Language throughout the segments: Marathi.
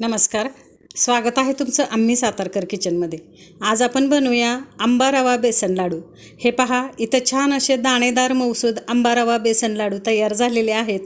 नमस्कार. स्वागत आहे तुमचं आम्ही सातारकर किचनमध्ये. आज आपण बनवूया आंबा रवा बेसन लाडू. हे पहा इथं छान असे दाणेदार मौसूद आंबा रवा बेसन लाडू तयार झालेले आहेत.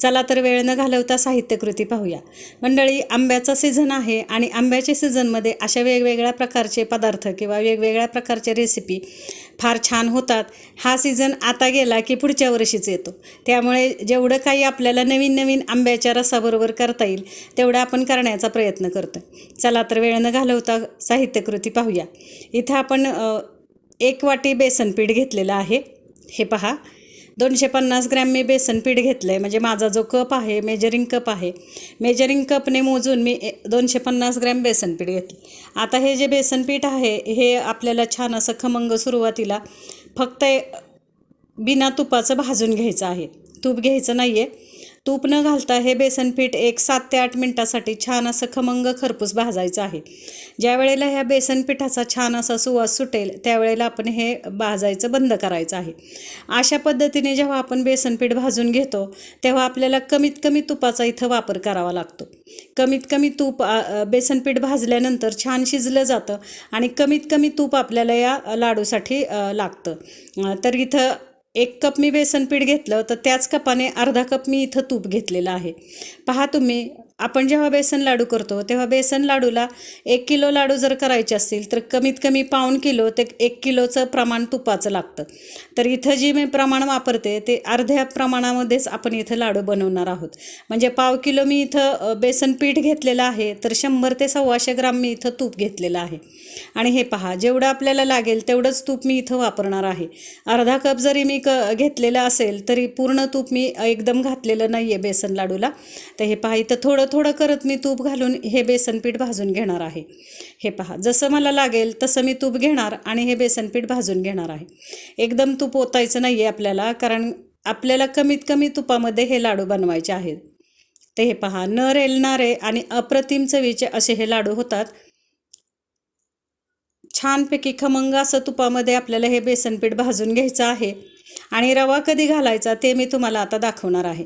चला तर वेळ न घालवता साहित्यकृती पाहूया. मंडळी आंब्याचा सीझन आहे आणि आंब्याच्या सीझनमध्ये अशा वेगवेगळ्या प्रकारचे पदार्थ किंवा वेगवेगळ्या प्रकारचे रेसिपी फार छान होतात. हा सीझन आता गेला की पुढच्या वर्षीच येतो. त्यामुळे जेवढं काही आपल्याला नवीन नवीन आंब्याच्या रसाबरोबर करता येईल तेवढं आपण करण्याचा प्रयत्न करतो चला तर वेळ न घालवता साहित्यकृती पाहूया. इथं आपण एक वाटी बेसनपीठ घेतलेलं आहे. हे पहा. दोनशे पन्नास ग्रॅम मी बेसनपीठ घेतलं आहे म्हणजे माझा जो कप आहे मेजरिंग कप आहे. मेजरिंग कपने मोजून मी ए- दोनशे पन्नास ग्रॅम बेसनपीठ घेतलं. आता हे जे बेसनपीठ आहे हे आपल्याला छान असं खमंग सुरुवातीला फक्त बिना तुपाचं भाजून घ्यायचं आहे. तूप घ्यायचं नाही आहे तूप न घालता हे बेसन पीठ एक सात ते आठ मिनटासाठी छान असं खमंग खरपूस भाजायचं आहे. ज्या वेळेला ह्या बेसन पिठाचा छान असा सुवास सुटेल त्यावेळेला आपण हे भाजायचं बंद करायचं आहे. अशा पद्धतीने जेव्हा आपण बेसन पीठ भाजून घेतो तेव्हा आपल्याला कमीत कमी तुपाचा इथं वापर करावा लागतो. कमीत कमी तूप बेसनपीठ बेसन पीठ भाजल्यानंतर छान शिजलं जातं आणि कमीत कमी तूप आपल्याला या लाडूसाठी लागतं. तर इथं एक कप मी बेसन पीठ घेतलं तर त्याच कपाने अर्धा कप मी इथं तूप घेतलेलं आहे. पहा तुम्ही आपण जेव्हा बेसन लाडू करतो तेव्हा बेसन लाडूला एक किलो लाडू जर करायचे असतील तर कमीत कमी पाऊण किलो ते एक किलोचं प्रमाण तुपाचं लागतं. तर इथं जी मी प्रमाण वापरते ते अर्ध्या प्रमाणामध्येच आपण इथं लाडू बनवणार आहोत. म्हणजे पाव किलो मी इथं बेसन पीठ घेतलेलं आहे तर शंभर ते सव्वाशे ग्राम मी इथं तूप घेतलेलं आहे. आणि हे पहा जेवढं आपल्याला लागेल तेवढंच तूप मी इथं वापरणार आहे. अर्धा कप जरी मी क घेतलेलं असेल तरी पूर्ण तूप मी एकदम घातलेलं नाही आहे बेसन लाडूला. तर हे पहा इथं थोडं थोडं करत मी तूप घालून हे बेसनपीठ भाजून घेणार आहे. हे पहा जसं मला लागेल तसं मी तूप घेणार आणि हे बेसनपीठ भाजून घेणार आहे. एकदम तूप ओतायचं नाही आहे आपल्याला कारण आपल्याला कमीत कमी तुपामध्ये हे लाडू बनवायचे आहेत. ते हे पहा न रेलणारे आणि अप्रतिम चवीचे असे हे लाडू होतात. छानपैकी खमंग असं तुपामध्ये आपल्याला हे बेसनपीठ भाजून घ्यायचं आहे. आणि रवा कधी घालायचा ते मी तुम्हाला आता दाखवणार आहे.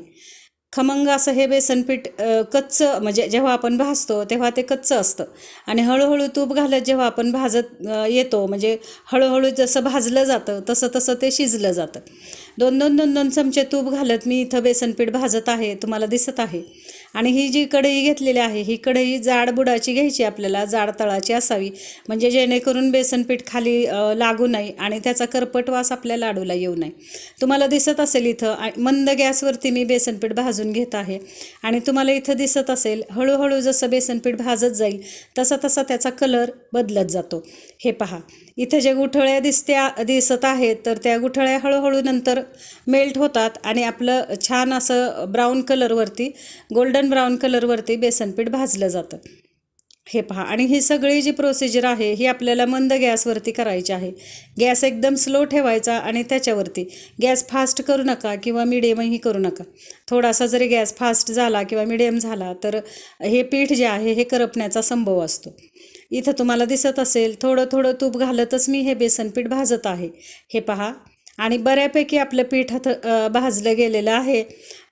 खमंग असं हे बेसनपीठ कच्चं म्हणजे जेव्हा आपण भाजतो तेव्हा ते कच्चं असतं. आणि हळूहळू तूप घालत जेव्हा आपण भाजत येतो म्हणजे हळूहळू जसं भाजलं जातं तसं तसं ते शिजलं जातं. दोन दोन दोन दोन चमचे तूप घालत मी इथं बेसनपीठ भाजत आहे तुम्हाला दिसत आहे. आणि ही जी कढई घेतलेली आहे ही कढई जाड बुडाची घ्यायची आपल्याला जाड तळाची असावी. म्हणजे जेणेकरून बेसनपीठ खाली लागू नये आणि त्याचा करपट वास आपल्या लाडूला येऊ नये. तुम्हाला दिसत असेल इथं मंद गॅसवरती मी बेसनपीठ भाजून घेत आहे. आणि तुम्हाला इथं दिसत असेल हळूहळू जसं बेसनपीठ भाजत जाईल तसा तसा त्याचा कलर बदलत जातो. हे पहा. इथं जे गुठळ्या दिसत्या दिसत आहेत तर त्या गुठळ्या हळूहळू नंतर मेल्ट होतात आणि आपलं छान असं ब्राऊन कलरवरती गोल्डन ब्राऊन कलरवरती बेसनपीठ भाजलं जातं. हे पहा. आणि ही सगळी जी प्रोसिजर आहे ही आपल्याला मंद गॅसवरती करायची आहे. गॅस एकदम स्लो ठेवायचा आणि त्याच्यावरती. गॅस फास्ट करू नका किंवा मिडियमही करू नका. थोडासा जरी गॅस फास्ट झाला किंवा मिडियम झाला तर हे पीठ जे आहे हे करपण्याचा संभव असतो. इथं तुम्हाला दिसत असेल थोडं थोडं तूप घालतच मी हे बेसन पीठ भाजत आहे. हे पहा. आणि बऱ्यापैकी आपलं पीठ हथ भाजलं गेलेलं आहे.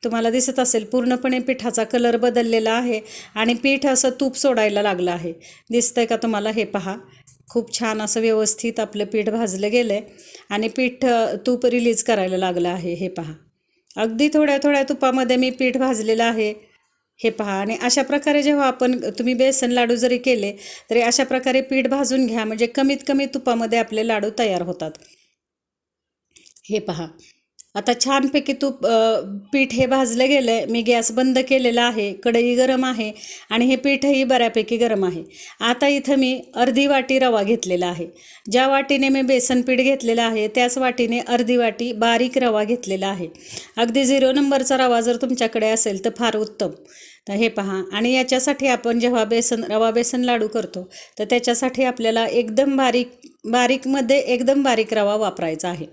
तुम्हाला दिसत असेल पूर्णपणे पिठाचा कलर बदललेला आहे आणि पीठ असं तूप सोडायला लागलं आहे. दिसतंय का तुम्हाला? हे पहा. खूप छान असं व्यवस्थित आपलं पीठ भाजलं गेलं आहे आणि पीठ तूप रिलीज करायला लागलं आहे. हे पहा. अगदी थोड्या थोड्या तुपामध्ये मी पीठ भाजलेलं आहे. हे पहा. आणि अशा प्रकारे जेव्हा आपण तुम्ही बेसन लाडू जरी केले तरी अशा प्रकारे पीठ भाजून घ्या. म्हणजे कमीत कमी तुपामध्ये आपले लाडू तयार होतात. हे पहा. आता छानपैकी तूप पीठ हे भाजलं गेलं. आहे मी गॅस बंद केलेला आहे. कढई गरम आहे. आणि हे पीठही बऱ्यापैकी गरम आहे. आता इथं मी अर्धी वाटी रवा घेतलेला आहे. ज्या वाटीने मी बेसन पीठ घेतलेलं आहे त्याच वाटीने अर्धी वाटी बारीक रवा घेतलेला आहे. अगदी झिरो नंबरचा रवा जर तुमच्याकडे असेल तर फार उत्तम. तर हे पहा. आणि याच्यासाठी आपण जेव्हा बेसन रवा बेसन लाडू करतो तर त्याच्यासाठी आपल्याला एकदम बारीक बारीकमध्ये एकदम बारीक रवा वापरायचा आहे.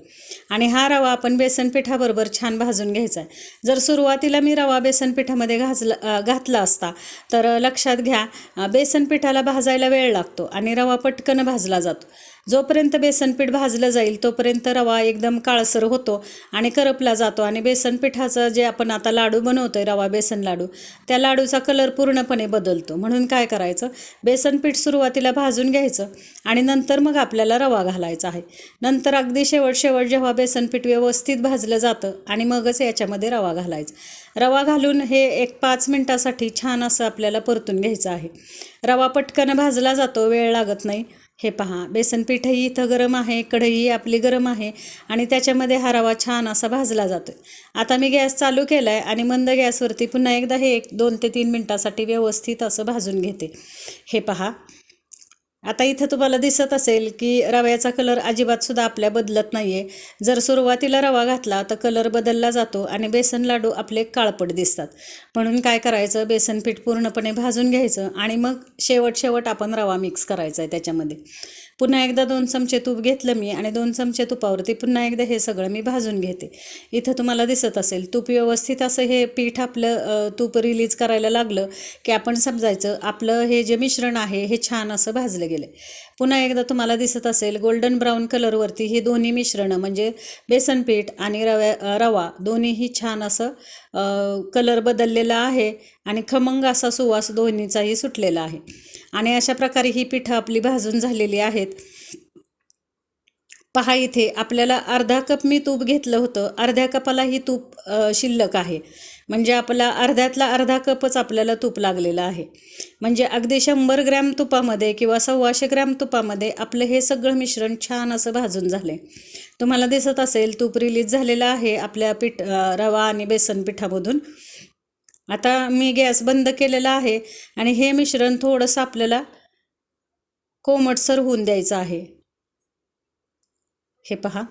आणि हा रवा आपण बेसन पिठाबरोबर छान भाजून घ्यायचा आहे. जर सुरुवातीला मी रवा बेसन पिठामध्ये घाजला घातला असता तर लक्षात घ्या बेसन पिठाला भाजायला वेळ लागतो आणि रवा पटकन भाजला जातो. जोपर्यंत बेसनपीठ भाजलं जाईल तोपर्यंत रवा एकदम काळसर होतो आणि करपला जातो. आणि बेसन पिठाचं जे आपण आता लाडू बनवतो आहे रवा बेसन लाडू त्या लाडूचा कलर पूर्णपणे बदलतो. म्हणून काय करायचं? बेसन पीठ सुरुवातीला भाजून घ्यायचं आणि नंतर मग आपल्याला रवा घालायचा आहे. नंतर अगदी शेवट शेवट जेव्हा बेसन पीठ व्यवस्थित भाजलं जातं आणि मगच याच्यामध्ये रवा घालायचा. रवा घालून हे एक पाच मिनटासाठी छान असं आपल्याला परतून घ्यायचं आहे. रवा पटकन भाजला जातो वेळ लागत नाही. हे पहा बेसनपीठही इथं गरम आहे कढई आपली गरम आहे आणि त्याच्यामध्ये हा रवा छान असा भाजला जातो आहे आता मी गॅस चालू केला आहे आणि मंद गॅसवरती पुन्हा एकदा हे एक दोन ते तीन मिनटासाठी व्यवस्थित असं भाजून घेते. हे पहा आता इथं तुम्हाला दिसत असेल की रव्याचा कलर अजिबात सुद्धा आपल्या बदलत नाही आहे जर सुरुवातीला रवा घातला तर कलर बदलला जातो आणि बेसन लाडू आपले काळपट दिसतात. म्हणून काय करायचं? बेसन पीठ पूर्णपणे भाजून घ्यायचं आणि मग शेवट शेवट आपण रवा मिक्स करायचा आहे त्याच्यामध्ये. पुन्हा एकदा दोन चमचे तूप घेतलं मी आणि दोन चमचे तुपावरती पुन्हा एकदा हे सगळं मी भाजून घेते. इथं तुम्हाला दिसत असेल तूप व्यवस्थित असं हे पीठ आपलं तूप रिलीज करायला लागलं की आपण समजायचं आपलं हे जे मिश्रण आहे हे छान असं भाजलं गेलं. पुन्हा एकदा तुम्हाला दिसत असेल गोल्डन ब्राऊन कलरवरती हे दोन्ही मिश्रणं म्हणजे बेसन पीठ आणि रव्या रवा दोन्हीही छान असं कलर बदललेला आहे आणि खमंग असा सुवास दोन्हीचाही सुटलेला आहे. आणि अशा प्रकारे ही पिठं आपली भाजून झालेली आहेत. पहा इथे आपल्याला अर्धा कप मी तूप घेतलं होतं. अर्ध्या कपाला ही तूप शिल्लक आहे. म्हणजे आपला अर्ध्यातला अर्धा कपच आपल्याला तूप लागलेलं आहे. म्हणजे अगदी शंभर ग्रॅम तुपामध्ये किंवा सव्वाशे ग्रॅम तुपामध्ये आपलं हे सगळं मिश्रण छान असं भाजून झाले तुम्हाला दिसत असेल तूप रिलीज झालेलं आहे आपल्या पीठ रवा आणि बेसन पिठामधून. आता मी गॅस बंद केलेला आहे आणि हे मिश्रण थोडंसं आपल्याला कोमटसर होऊन द्यायचं आहे. हे पहा.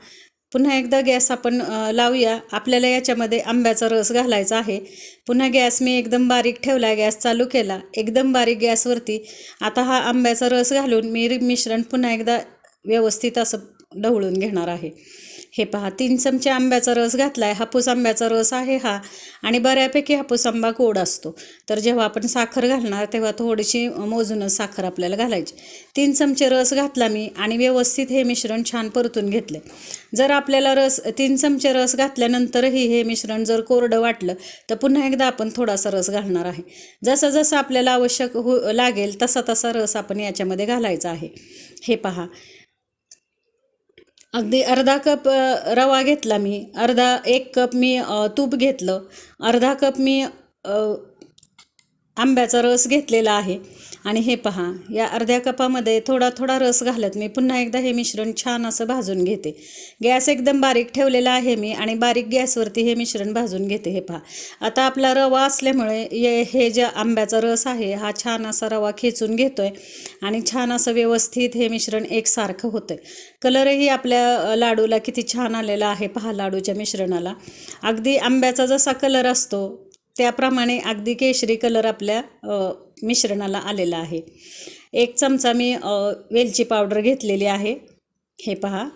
पुन्हा एकदा गॅस आपण लावूया. आपल्याला याच्यामध्ये आंब्याचा रस घालायचा आहे. पुन्हा गॅस मी एकदम बारीक ठेवला गॅस चालू केला. एकदम बारीक गॅसवरती आता हा आंब्याचा रस घालून मी रि- मिश्रण पुन्हा एकदा व्यवस्थित असं ढवळून घेणार आहे. हे पहा तीन चमचे आंब्याचा रस घातला आहे हापूस आंब्याचा रस आहे हा आणि बऱ्यापैकी हापूस आंबा गोड असतो. तर जेव्हा आपण साखर घालणार तेव्हा थोडीशी मोजूनच साखर आपल्याला घालायची. तीन चमचे रस घातला मी आणि व्यवस्थित हे मिश्रण छान परतून घेतले जर आपल्याला रस तीन चमचे रस घातल्यानंतरही हे मिश्रण जर कोरडं वाटलं तर पुन्हा एकदा आपण थोडासा रस घालणार आहे. जसं जसं आपल्याला आवश्यक हो लागेल तसा तसा रस आपण याच्यामध्ये घालायचा आहे. हे पहा अगदी अर्धा कप रवा घेतला मी. अर्धा एक कप मी तूप घेतलं. अर्धा कप मी आंब्याचा रस घेतलेला आहे. आणि हे पहा या अर्ध्या कपामध्ये थोडा थोडा रस घालत मी. पुन्हा एकदा हे मिश्रण छान असं भाजून घेते. गॅस एकदम बारीक ठेवलेला आहे मी आणि बारीक गॅसवरती हे मिश्रण भाजून घेते. हे पहा. आता आपला रवा असल्यामुळे ये हे जे आंब्याचा रस आहे हा छान असा रवा खेचून घेतो आहे आणि छान असं व्यवस्थित हे मिश्रण एकसारखं होतं आहे कलरही आपल्या लाडूला किती छान आलेला आहे पहा लाडूच्या मिश्रणाला. अगदी आंब्याचा जसा कलर असतो त्याप्रमाणे अगदी केशरी कलर आपल्या मिश्रणाला आलेला आहे. एक चमचा मी वेलची पावडर घेतलेली आहे. हे पहा.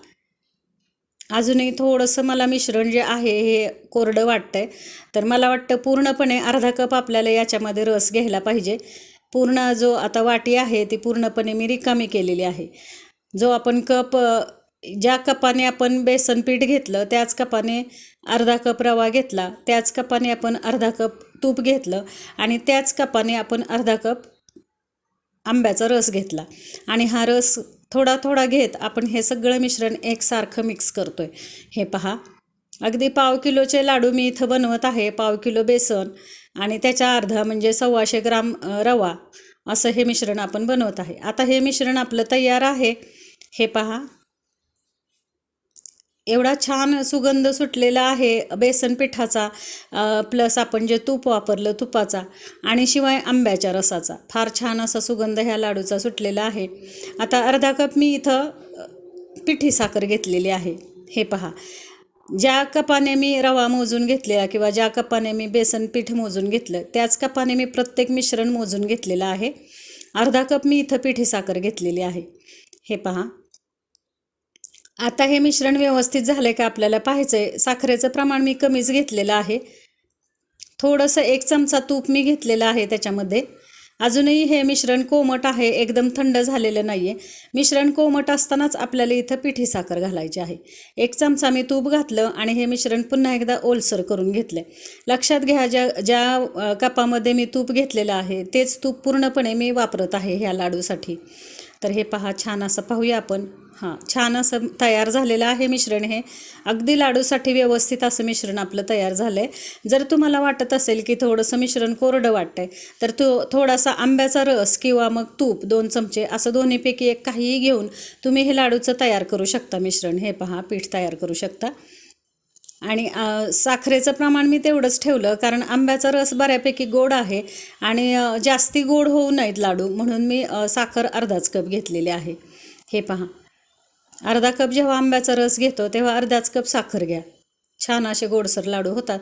अजूनही थोडंसं मला मिश्रण जे आहे हे कोरडं वाटतं आहे तर मला वाटतं पूर्णपणे अर्धा कप आपल्याला याच्यामध्ये रस घ्यायला पाहिजे. पूर्ण जो आता वाटी आहे ती पूर्णपणे मी रिकामी केलेली आहे. जो आपण कप ज्या कपाने आपण बेसन पीठ घेतलं त्याच कपाने अर्धा कप रवा घेतला त्याच कपाने आपण अर्धा कप तूप घेतलं आणि त्याच कपाने आपण अर्धा कप आंब्याचा रस घेतला. आणि हा रस थोडा थोडा घेत आपण हे सगळं मिश्रण एकसारखं मिक्स करतोय. हे पहा. अगदी पाव किलोचे लाडू मी इथं बनवत आहे पाव किलो बेसन आणि त्याच्या अर्धा म्हणजे सव्वाशे ग्राम रवा असं हे मिश्रण आपण बनवत आहे. आता हे मिश्रण आपलं तयार आहे. हे पहा. एवढा छान सुगंध सुटलेला आहे बेसन पिठाचा प्लस आपण जे तूप वापरलं तुपाचा आणि शिवाय आंब्याच्या रसाचा. फार छान असा सुगंध ह्या लाडूचा सुटलेला आहे. आता अर्धा कप मी इथं पिठी साखर घेतलेली आहे. हे पहा. ज्या कपाने मी रवा मोजून घेतलेला किंवा ज्या कपाने मी बेसन पीठ मोजून घेतलं त्याच कपाने मी प्रत्येक मिश्रण मोजून घेतलेलं आहे. अर्धा कप मी इथं पिठी साखर घेतलेली आहे. हे पहा. आता हे मिश्रण व्यवस्थित झालं आहे का आपल्याला पाहायचं आहे साखरेचं प्रमाण मी कमीच घेतलेलं आहे. थोडंसं एक चमचा तूप मी घेतलेलं आहे त्याच्यामध्ये. अजूनही हे मिश्रण कोमट आहे एकदम थंड झालेलं नाही आहे मिश्रण कोमट असतानाच आपल्याला इथं पिठी साखर घालायची आहे. एक चमचा मी तूप घातलं आणि हे मिश्रण पुन्हा एकदा ओलसर करून घेतलं लक्षात घ्या ज्या ज्या कपामध्ये मी तूप घेतलेलं आहे तेच तूप पूर्णपणे मी वापरत आहे ह्या लाडूसाठी. तर हे पहा छान असं पाहूया आपण. हां छान असं तयार झालेलं आहे मिश्रण हे. अगदी लाडूसाठी व्यवस्थित असं मिश्रण आपलं तयार झालं आहे जर तुम्हाला वाटत असेल की थोडंसं मिश्रण कोरडं वाटतंय तर तो थोडासा आंब्याचा रस किंवा मग तूप दोन चमचे असं दोन्हीपैकी एक काहीही घेऊन तुम्ही हे लाडूचं तयार करू शकता मिश्रण. हे पहा पीठ तयार करू शकता. आणि साखरेचं प्रमाण मी तेवढंच ठेवलं कारण आंब्याचा रस बऱ्यापैकी गोड आहे आणि जास्ती गोड होऊ नयेत लाडू म्हणून मी साखर अर्धाच कप घेतलेली आहे. हे पहा. अर्धा कप जेव्हा आंब्याचा रस घेतो तेव्हा अर्धाच कप साखर घ्या. छान असे गोडसर लाडू होतात.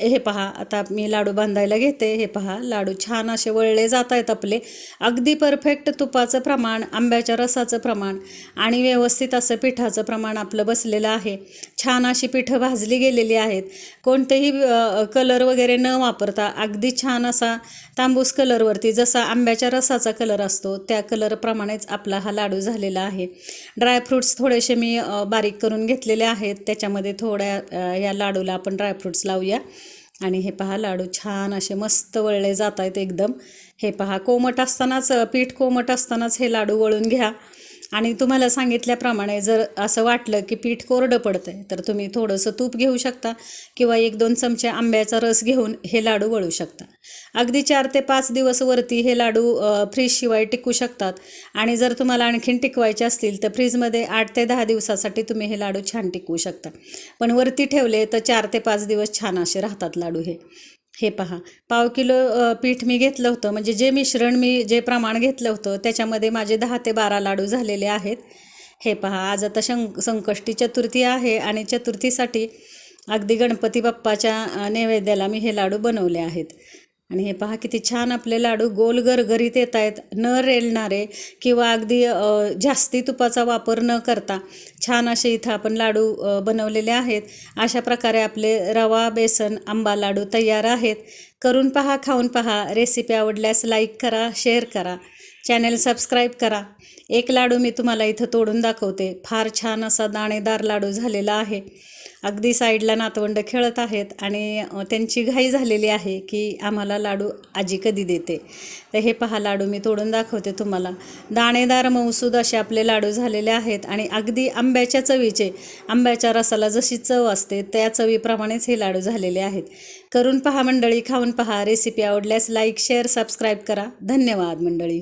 हे पहा आता मी लाडू बांधायला घेते. हे पहा लाडू छान असे वळले जात आहेत आपले. अगदी परफेक्ट तुपाचं प्रमाण आंब्याच्या रसाचं प्रमाण आणि व्यवस्थित असं पिठाचं प्रमाण आपलं बसलेलं आहे. छान अशी पिठं भाजली गेलेली आहेत. कोणतेही कलर वगैरे न वापरता अगदी छान असा तांबूस कलरवरती जसा आंब्याच्या रसाचा कलर असतो त्या कलरप्रमाणेच आपला हा लाडू झालेला आहे. ड्रायफ्रूट्स थोडेसे मी बारीक करून घेतलेले आहेत. त्याच्यामध्ये थोड्या या लाडूला आपण ड्रायफ्रूट्स लावूया. आणि हे पहा लाडू छान असे मस्त वळले जात आहेत एकदम. हे पहा कोमट असतानाच पीठ कोमट असतानाच हे लाडू वळून घ्या. आणि तुम्हाला सांगितल्याप्रमाणे जर असं वाटलं की पीठ कोरडं पडतं आहे तर तुम्ही थोडंसं तूप घेऊ शकता किंवा एक दोन चमचे आंब्याचा रस घेऊन हे लाडू वळू शकता. अगदी चार ते पाच दिवस वरती हे लाडू फ्रीजशिवाय टिकू शकतात. आणि जर तुम्हाला आणखीन टिकवायचे असतील तर फ्रीजमध्ये आठ ते दहा दिवसासाठी तुम्ही हे लाडू छान टिकवू शकता. पण वरती ठेवले तर चार ते पाच दिवस छान असे राहतात लाडू हे. हे पहा. पाव किलो पीठ मी घेतलं होतं. म्हणजे जे मिश्रण मी जे प्रमाण घेतलं होतं त्याच्यामध्ये माझे दहा ते बारा लाडू झालेले आहेत. हे पहा आज आता शं संकष्टी चतुर्थी आहे आणि चतुर्थीसाठी अगदी गणपती बाप्पाच्या नैवेद्याला मी हे लाडू बनवले आहेत. आणि हे पहा किती छान आपले लाडू गोल गरगरीत येत आहेत न रेलणारे किंवा अगदी जास्ती तुपाचा वापर न करता छान असे इथं आपण लाडू बनवलेले आहेत. अशा प्रकारे आपले रवा बेसन आंबा लाडू तयार आहेत. करून पहा खाऊन पहा. रेसिपी आवडल्यास लाईक करा शेअर करा. चॅनेल सबस्क्राईब करा. एक लाडू मी तुम्हाला इथं तोडून दाखवते. फार छान असा दाणेदार लाडू झालेला आहे. अगदी साईडला नातवंड खेळत आहेत आणि त्यांची घाई झालेली आहे की आम्हाला लाडू आजी कधी देते. तर हे पहा लाडू मी तोडून दाखवते तुम्हाला. दाणेदार मौसूद असे आपले लाडू झालेले आहेत आणि अगदी आंब्याच्या चवीचे आंब्याच्या रसाला जशी चव असते त्या चवीप्रमाणेच हे लाडू झालेले आहेत. करून पहा मंडळी खाऊन पहा रेसिपी आवडल्यास लाईक शेअर सबस्क्राईब करा. धन्यवाद मंडळी.